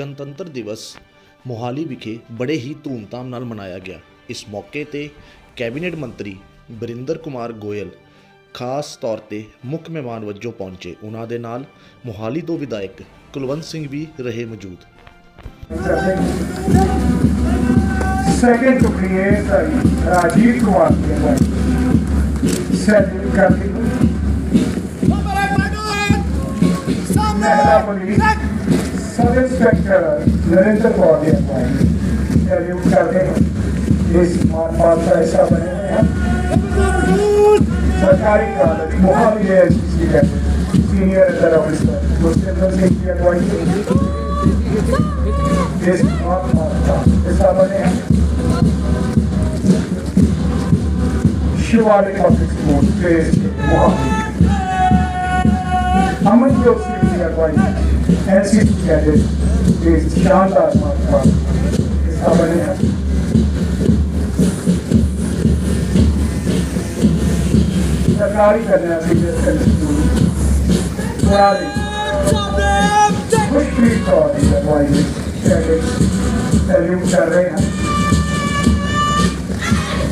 ਗਣਤੰਤਰ ਦਿਵਸ ਮੋਹਾਲੀ ਵਿਖੇ ਬੜੇ ਹੀ ਧੂਮਧਾਮ ਨਾਲ ਮਨਾਇਆ ਗਿਆ। ਇਸ ਮੌਕੇ ਤੇ ਕੈਬਨਿਟ ਮੰਤਰੀ ਬਰਿੰਦਰ ਕੁਮਾਰ ਗੋਇਲ ਖਾਸ ਤੌਰ ਤੇ ਮੁੱਖ ਮਹਿਮਾਨ ਵਜੋਂ ਪਹੁੰਚੇ। ਉਹਨਾਂ ਦੇ ਨਾਲ ਮੋਹਾਲੀ ਤੋਂ ਵਿਧਾਇਕ ਕੁਲਵੰਤ ਸਿੰਘ ਵੀ ਰਹੇ ਮੌਜੂਦ। Second to create a Rajiv Kumar said Kati sub inspector Narendra Maurya salute کرتے ہیں اس مان پات کا حصہ بنے ہوئے ہیں سرکاری کالج محافظ ہے کی سینئر اندر آفیسر مسلم سنگھ کی اگوائی اس مان پات کا حصہ بنے ہیں شیوالک پبلک اسکول فیس محافظ سمجھ کے اس کی بھی اگوائی ایسی کہتے کہ شاندار اس کا بنے ہیں۔ سرکاری کرنے خوش بھی طور اگوائی تعلیم کر رہے ہیں۔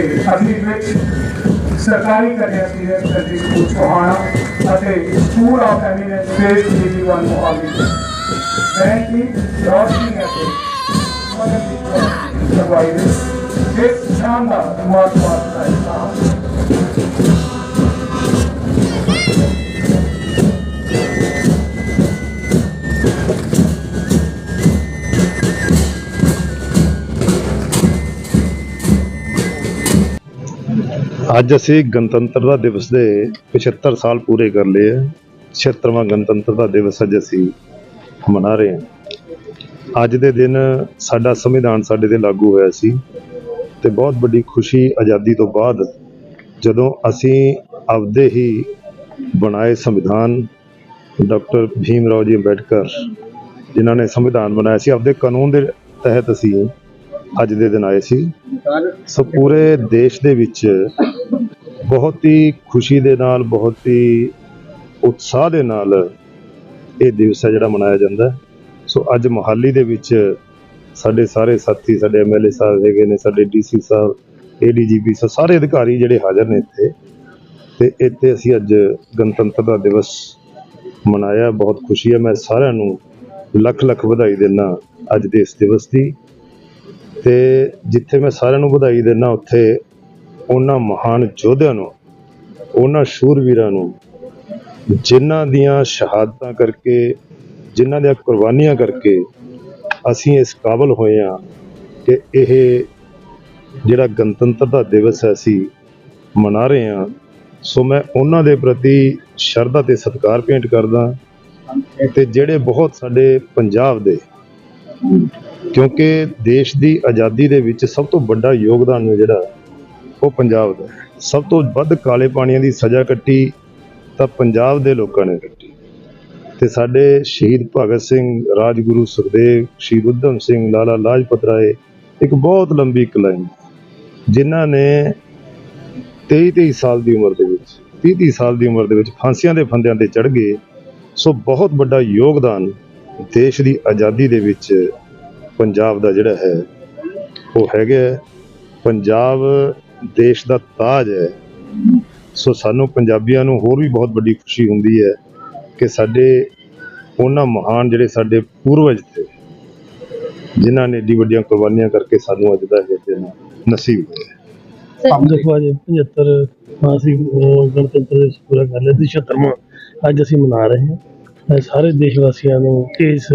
बने ਤੇ ਅਗਲੀ ਵਿੱਚ ਸਰਕਾਰੀ ਕਰਿਆ ਸੀਨੀਅਰ ਸੈਕੰਡਰੀ ਸਕੂਲ ਸੋਹਾਣਾ ਅਤੇ school of eminence phase DG 1 Mohali bank ਦੀ ਰੋਸ਼ਨੀ ਅਤੇ ਮਦਦ ਦੀ ਕਰਵਾਈ ਵਿੱਚ ਇਸ ਸ਼ਾਨਦਾਰ ਮਾਤਮਾਤ ਦਾ ਹਿੱਸਾ ਅੱਜ ਅਸੀਂ ਗਣਤੰਤਰਤਾ ਦਿਵਸ ਦੇ 75 ਸਾਲ ਪੂਰੇ ਕਰ ਲਏ ਹੈ 76ਵਾਂ ਗਣਤੰਤਰਤਾ ਦਿਵਸ ਅੱਜ ਅਸੀਂ ਮਨਾ ਰਹੇ ਹਾਂ। ਅੱਜ ਦੇ ਦਿਨ ਸਾਡਾ ਸੰਵਿਧਾਨ ਸਾਡੇ ਤੇ ਲਾਗੂ ਹੋਇਆ ਸੀ ਤੇ ਬਹੁਤ ਵੱਡੀ ਖੁਸ਼ੀ ਆਜ਼ਾਦੀ ਤੋਂ ਬਾਅਦ ਜਦੋਂ ਅਸੀਂ ਆਪਦੇ ਹੀ ਬਣਾਏ ਸੰਵਿਧਾਨ, ਡਾਕਟਰ ਭੀਮ ਰਾਓ ਜੀ ਅੰਬੇਡਕਰ ਜਿਨ੍ਹਾਂ ਨੇ ਸੰਵਿਧਾਨ ਬਣਾਇਆ ਸੀ, ਆਪਦੇ ਕਾਨੂੰਨ ਦੇ ਤਹਿਤ ਅਸੀਂ ਅੱਜ ਦੇ ਦਿਨ ਆਏ ਸੀ। ਸੋ ਪੂਰੇ ਦੇਸ਼ ਦੇ ਵਿੱਚ ਬਹੁਤ ਹੀ ਖੁਸ਼ੀ ਦੇ ਨਾਲ, ਬਹੁਤ ਹੀ ਉਤਸ਼ਾਹ ਦੇ ਨਾਲ ਇਹ ਦਿਵਸ ਹੈ ਜਿਹੜਾ ਮਨਾਇਆ ਜਾਂਦਾ ਸੋ ਅੱਜ ਮੋਹਾਲੀ ਦੇ ਵਿੱਚ ਸਾਡੇ ਸਾਰੇ ਸਾਥੀ, ਸਾਡੇ ਐਮਐਲਏ ਸਾਹਿਬ ਹੈਗੇ ਨੇ, ਸਾਡੇ ਡੀਸੀ ਸਾਹਿਬ ਏਡੀਜੀਪੀ ਸਾਹਿਬ, ਸਾਰੇ ਅਧਿਕਾਰੀ ਜਿਹੜੇ ਹਾਜ਼ਰ ਨੇ ਇੱਥੇ। ਤੇ ਇੱਥੇ ਅਸੀਂ ਅੱਜ ਗਣਤੰਤਰ ਦਾ ਦਿਵਸ ਮਨਾਇਆ, ਬਹੁਤ ਖੁਸ਼ੀ ਹੈ। ਮੈਂ ਸਾਰਿਆਂ ਨੂੰ ਲੱਖ ਲੱਖ ਵਧਾਈ ਦਿੰਦਾ ਅੱਜ ਦੇ ਇਸ ਦਿਵਸ ਦੀ। ਤੇ ਜਿੱਥੇ ਮੈਂ ਸਾਰਿਆਂ ਨੂੰ ਵਧਾਈ ਦਿੰਦਾ, ਉੱਥੇ ਉਹਨਾਂ ਮਹਾਨ ਯੋਧਿਆਂ ਨੂੰ, ਉਹਨਾਂ ਸ਼ੂਰਵੀਰਾਂ ਨੂੰ, ਜਿਨ੍ਹਾਂ ਦੀਆਂ ਸ਼ਹਾਦਤਾਂ ਕਰਕੇ, ਜਿਨ੍ਹਾਂ ਦੀਆਂ ਕੁਰਬਾਨੀਆਂ ਕਰਕੇ ਅਸੀਂ ਇਸ ਕਾਬਲ ਹੋਏ ਹਾਂ ਕਿ ਇਹ ਜਿਹੜਾ ਗਣਤੰਤਰਤਾ ਦਿਵਸ ਹੈ ਅਸੀਂ ਮਨਾ ਰਹੇ ਹਾਂ। ਸੋ ਮੈਂ ਉਹਨਾਂ ਦੇ ਪ੍ਰਤੀ ਸ਼ਰਧਾ ਤੇ ਸਤਿਕਾਰ ਭੇਂਟ ਕਰਦਾ ਤੇ ਜਿਹੜੇ ਬਹੁਤ ਸਾਡੇ ਪੰਜਾਬ ਦੇ, ਕਿਉਂਕਿ ਦੇਸ਼ ਦੀ ਆਜ਼ਾਦੀ ਦੇ ਵਿੱਚ ਸਭ ਤੋਂ ਵੱਡਾ ਯੋਗਦਾਨ ਜਿਹੜਾ ਉਹ ਪੰਜਾਬ ਦਾ ਹੈ। ਸਭ ਤੋਂ ਵੱਧ ਕਾਲੇ ਪਾਣੀਆਂ ਦੀ ਸਜ਼ਾ ਕੱਟੀ ਤਾਂ ਪੰਜਾਬ ਦੇ ਲੋਕਾਂ ਨੇ ਕੱਟੀ। ਤੇ ਸਾਡੇ ਸ਼ਹੀਦ ਭਗਤ ਸਿੰਘ, ਰਾਜਗੁਰੂ ਸੁਖਦੇਵ, ਸ਼ਹੀਦ ਊਧਮ ਸਿੰਘ, ਲਾਲਾ ਲਾਜਪਤ ਰਾਏ, ਇੱਕ ਬਹੁਤ ਲੰਬੀ ਕਲਾਈਨ ਜਿਨ੍ਹਾਂ ਨੇ 23 23 ਸਾਲ ਦੀ ਉਮਰ ਦੇ ਵਿੱਚ 30 30 ਸਾਲ ਦੀ ਉਮਰ ਦੇ ਵਿੱਚ ਫਾਂਸੀਆਂ ਦੇ ਫੰਦਿਆਂ ਤੇ ਚੜ ਗਏ। ਸੋ ਬਹੁਤ ਵੱਡਾ ਯੋਗਦਾਨ ਦੇਸ਼ ਦੀ ਆਜ਼ਾਦੀ ਦੇ ਵਿੱਚ ਪੰਜਾਬ ਦਾ ਜਿਹੜਾ ਹੈ, ਉਹ ਹੈਗਾ ਪੰਜਾਬ ਦੇਸ਼ ਦਾ ਤਾਜ ਹੈ। ਸੋ ਸਾਨੂੰ ਪੰਜਾਬੀਆਂ ਨੂੰ ਹੋਰ ਵੀ ਬਹੁਤ ਵੱਡੀ ਖੁਸ਼ੀ ਹੁੰਦੀ ਹੈ ਕਿ ਸਾਡੇ ਉਹਨਾਂ ਮਹਾਨ ਜਿਹੜੇ ਸਾਡੇ ਪੂਰਵਜ ਥੇ ਜਿਨ੍ਹਾਂ ਨੇ ਏਡੀ ਵੱਡੀਆਂ ਕੁਰਬਾਨੀਆਂ ਕਰਕੇ ਸਾਨੂੰ ਅੱਜ ਦਾ ਇਹ ਦਿਨ ਨਸੀਬ ਹੋਇਆ ਦੇਖੋ ਅੱਜ 75 ਹਾਂ ਅਸੀਂ ਅਹ, ਗਣਤੰਤਰ ਦਿਵਸ ਪੂਰਾ ਕਰ ਲਿਆ ਤੇ 76ਵਾਂ ਅੱਜ ਅਸੀਂ ਮਨਾ ਰਹੇ ਹਾਂ। ਮੈਂ ਸਾਰੇ ਦੇਸ਼ ਵਾਸੀਆਂ ਨੂੰ ਇਸ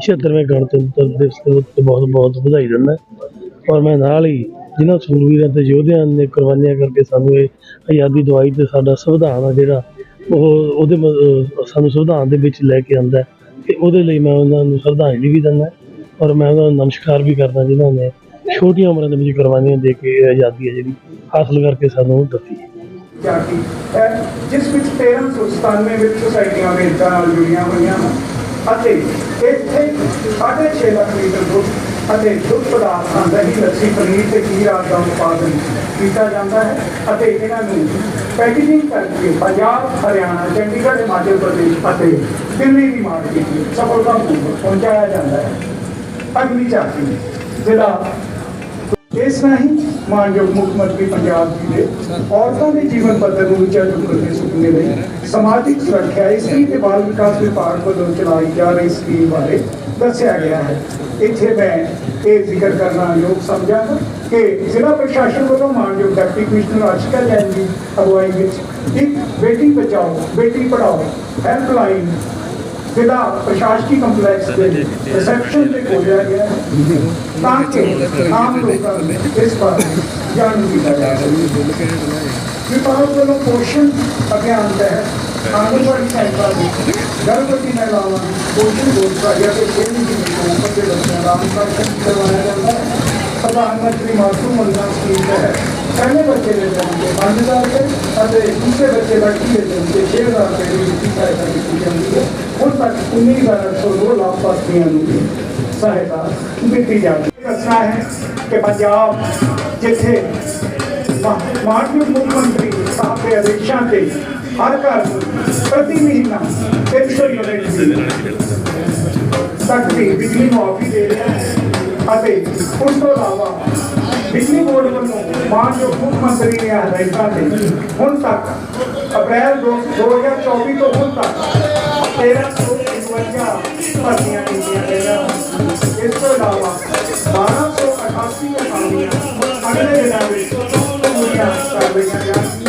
76ਵੇਂ ਗਣਤੰਤਰ ਦਿਵਸ ਦੇ ਉੱਤੇ ਬਹੁਤ ਬਹੁਤ ਵਧਾਈ ਦਿੰਦਾ ਔਰ ਮੈਂ ਨਾਲ ਹੀ ਜਿਨ੍ਹਾਂ ਸੂਰਵੀਰਾਂ ਤੇ ਯੋਧਿਆਂ ਨੇ ਕੁਰਬਾਨੀਆਂ ਕਰਕੇ ਸਾਨੂੰ ਇਹ ਆਜ਼ਾਦੀ ਦਵਾਈ ਤੇ ਸਾਡਾ ਸੰਵਿਧਾਨ ਆ ਜਿਹੜਾ, ਉਹ ਉਹਦੇ ਸਾਨੂੰ ਸੰਵਿਧਾਨ ਦੇ ਵਿੱਚ ਲੈ ਕੇ ਆਂਦਾ ਤੇ ਉਹਦੇ ਲਈ ਮੈਂ ਉਹਨਾਂ ਨੂੰ ਸ਼ਰਧਾਂਜਲੀ ਵੀ ਦਿੰਦਾ ਔਰ ਮੈਂ ਉਹਨਾਂ ਨੂੰ ਨਮਸਕਾਰ ਵੀ ਕਰਦਾ ਜਿਨ੍ਹਾਂ ਨੇ ਛੋਟੀਆਂ ਉਮਰਾਂ ਦੇ ਵਿੱਚ ਕੁਰਬਾਨੀਆਂ ਦੇ ਕੇ ਆਜ਼ਾਦੀ ਹੈ ਜਿਹੜੀ, ਹਾਸਲ ਕਰਕੇ ਸਾਨੂੰ ਦਿੱਤੀ ਜਾਤੀ ਜਿਸ ਵਿੱਚ 1397 ਵਿੱਚ ਸੁਸਾਇਟੀਆਂ ਅਮਰੀਕਾ ਨਾਲ ਜੁੜੀਆਂ ਹੋਈਆਂ ਹਨ ਅਤੇ ਇੱਥੇ 6.5 ਲੱਖ ਲੀਟਰ ਦੁੱਧ ਅਤੇ ਦੁੱਧ ਪਦਾਰਥਾਂ ਦਹੀਂ ਲੱਸੀ, ਪਨੀਰ ਤੇ ਖੀਰ ਆਦਿ ਦਾ ਉਤਪਾਦਨ ਕੀਤਾ ਜਾਂਦਾ ਹੈ ਅਤੇ ਇਹਨਾਂ ਨੂੰ ਪੈਕੇਜਿੰਗ ਕਰਕੇ ਪੰਜਾਬ, ਹਰਿਆਣਾ, ਚੰਡੀਗੜ੍ਹ, ਹਿਮਾਚਲ ਪ੍ਰਦੇਸ਼ ਅਤੇ ਦਿੱਲੀ ਦੀ ਮਾਰਕੀਟ ਵਿੱਚ ਸਫਲਤਾਪੂਰਵਕ ਪਹੁੰਚਾਇਆ ਜਾਂਦਾ ਹੈ। ਅਗਲੀ ਝਾਕੀ ਜਿਹੜਾ ਇਸ ਰਾਹੀਂ ਮਾਨਯੋਗ ਮੁੱਖ ਮੰਤਰੀ ਪੰਜਾਬ ਜੀ ਦੇ ਔਰਤਾਂ ਦੇ ਜੀਵਨ ਪੱਧਰ ਨੂੰ ਉੱਚਾ ਚੁੱਕਣ ਦੇ ਸੁਪਨੇ ਲਈ ਸਮਾਜਿਕ ਸੁਰੱਖਿਆ ਇਸਤਰੀ ਤੇ ਬਾਲ ਵਿਕਾਸ ਵਿਭਾਗ ਵੱਲੋਂ ਚਲਾਈ ਜਾ ਰਹੀ ਸਕੀਮ ਬਾਰੇ ਦੱਸਿਆ ਗਿਆ ਹੈ। ਇੱਥੇ ਮੈਂ ਇਹ ਜ਼ਿਕਰ ਕਰਨਾ ਯੋਗ ਸਮਝਾਂਗਾ ਕਿ ਜ਼ਿਲ੍ਹਾ ਪ੍ਰਸ਼ਾਸਨ ਵੱਲੋਂ ਮਾਨਯੋਗ ਡਿਪਟੀ ਕਮਿਸ਼ਨਰ ਅਸ਼ਕਾ ਜੈਨ ਦੀ ਅਗਵਾਈ ਵਿੱਚ ਇੱਕ ਬੇਟੀ ਬਚਾਓ, ਬੇਟੀ ਪੜਾਓ ਹੈਲਪਲਾਈਨ ਜ਼ਿਲ੍ਹਾ ਪ੍ਰਸ਼ਾਸਕੀ ਕੰਪਲੈਕਸ ਦੇ ਰਿਸੈਪਸ਼ਨ ਤੇ ਖੋਲਿਆ ਗਿਆ ਹੈ ਤਾਂ ਕਿ ਆਮ ਲੋਕਾਂ ਨੂੰ ਇਸ ਬਾਰੇ ਜਾਣੂ ਕੀਤਾ ਜਾ ਸਕੇ। ਵਿਭਾਗ ਵੱਲੋਂ ਪੋਸ਼ਣ ਅਭਿਆਨ ਤਹਿਤ ਆਂਗਨਵਾੜੀ ਸੈਂਟਰਾਂ ਵਿੱਚ ਗਰਭਵਤੀ ਮਹਿਲਾਵਾਂ ਨੂੰ ਪੋਸ਼ਣ ਰੋਜ਼ਗਾਰੀਆਂ ਤੇ ਖੇਡ ਦੀ ਉਮਰ ਦੇ ਬੱਚਿਆਂ ਦਾ ਅਨੁਸ਼ਾਸਨ ਕਰਵਾਇਆ ਜਾਂਦਾ ਹੈ ਪ੍ਰਧਾਨ ਮੰਤਰੀ ਮਾਤਰੂ ਵੰਦਨਾ ਸਕੀਮ ਤਹਿਤ ਪਹਿਲੇ ਬੱਚੇ ਦੇ ਜਨਮ ਤੇ 5000 ਰੁਪਏ ਅਤੇ ਦੂਸਰੇ ਬੱਚੇ ਲੜਕੀ ਦੇ ਜਨਮ ਤੇ 6000 ਰੁਪਏ ਦੀ ਵਿੱਤੀ ਸਹਾਇਤਾ ਦਿੱਤੀ ਜਾਂਦੀ ਹੈ ਹੁਣ ਤੱਕ 19802 ਲਾਭਪਾਤਰੀਆਂ ਨੂੰ ਵੀ ਸਹਾਇਤਾ ਦਿੱਤੀ ਜਾਂਦੀ ਹੈ ਦੱਸਣਾ ਹੈ ਕਿ ਪੰਜਾਬ ਜਿੱਥੇ ਮਾ- ਮਾਨਯੋਗ ਮੁੱਖ ਮੰਤਰੀ ਸਾਹਿਬ ਦੇ ਆਦੇਸ਼ਾਂ ਤੇ ਹਰ ਘਰ ਪ੍ਰਤੀ ਮਹੀਨਾ 100 ਯੂਨਿਟ ਤੱਕ ਦੀ ਬਿਜਲੀ ਮੁਆਫੀ ਦੇ ਰਿਹਾ ਹੈ। ਅਤੇ ਉਸ ਤੋਂ ਇਲਾਵਾ ਬਿਜਲੀ ਬੋਰਡ ਵੱਲੋਂ ਮਾਨਯੋਗ ਮੁੱਖ ਮੰਤਰੀ ਨੇ ਹਦਾਇਤਾਂ ਤੇ ਹੁਣ ਤੱਕ ਅਪ੍ਰੈਲ ਦੋ- 2024 ਤੋਂ ਹੁਣ ਤੱਕ 1352 ਭਰਤੀਆਂ ਕੀਤੀਆਂ ਗਈਆਂ। ਇਸ ਤੋਂ ਇਲਾਵਾ 1288 ਅਸਾਮੀਆਂ ਅਗਲੇ ਦਿਨਾਂ ਵਿੱਚ ਪੂਰੀਆਂ ਕਰ ਲਈਆਂ ਜਾਣਗੀਆਂ।